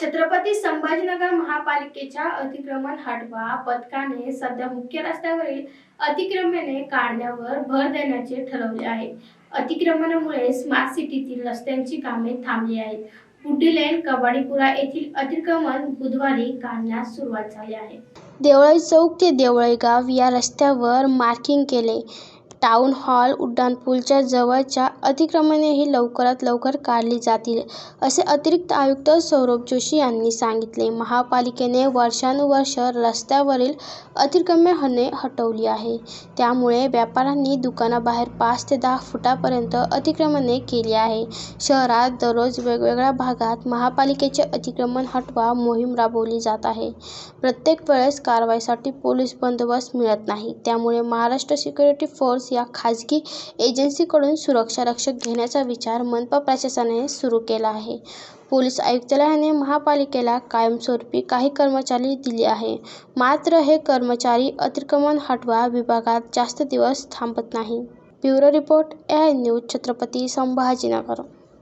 छत्रपती संभाजीनगर महापालिकेच्या अतिक्रमण हटवा पथकाने सध्या मुख्य रस्त्यावरील अतिक्रमणे काढण्यावर भर देण्याचे ठरवले आहे. अतिक्रमणामुळे स्मार्ट सिटीतील रस्त्यांची कामे थांबली आहेत. पुडी लेन कबाडीपुरा येथील अतिक्रमण बुधवारी काढण्यास सुरुवात झाली आहे. देवळाई चौक ते देवळाई गाव या रस्त्यावर मार्किंग केले. टाउन हॉल उड्डाणपूलच्या जवळच्या अतिक्रमणेही लवकरात लवकर काढली जातील असे अतिरिक्त आयुक्त सौरभ जोशी यांनी सांगितले. महापालिकेने वर्षानुवर्ष रस्त्यावरील अतिक्रमणे हटवली आहे. त्यामुळे व्यापाऱ्यांनी दुकानाबाहेर पाच ते दहा फुटापर्यंत अतिक्रमणे केली आहे. शहरात दररोज वेगवेगळ्या भागात महापालिकेचे अतिक्रमण हटवा मोहीम राबवली जात आहे. प्रत्येक वेळेस कारवाईसाठी पोलीस बंदोबस्त मिळत नाही. त्यामुळे महाराष्ट्र सिक्युरिटी फोर्स या खाजगी एजन्सीकडून सुरक्षा रक्षक घेण्याचा विचार मनपा प्रशासनाने सुरू केला आहे. पोलीस आयुक्तालयाने महापालिकेला कायमस्वरूपी काही कर्मचारी दिले आहे. मात्र हे कर्मचारी अतिक्रमण हटवा विभागात जास्त दिवस थांबत नाही. Bureau report A I news Chhatrapati Sambhajinagar.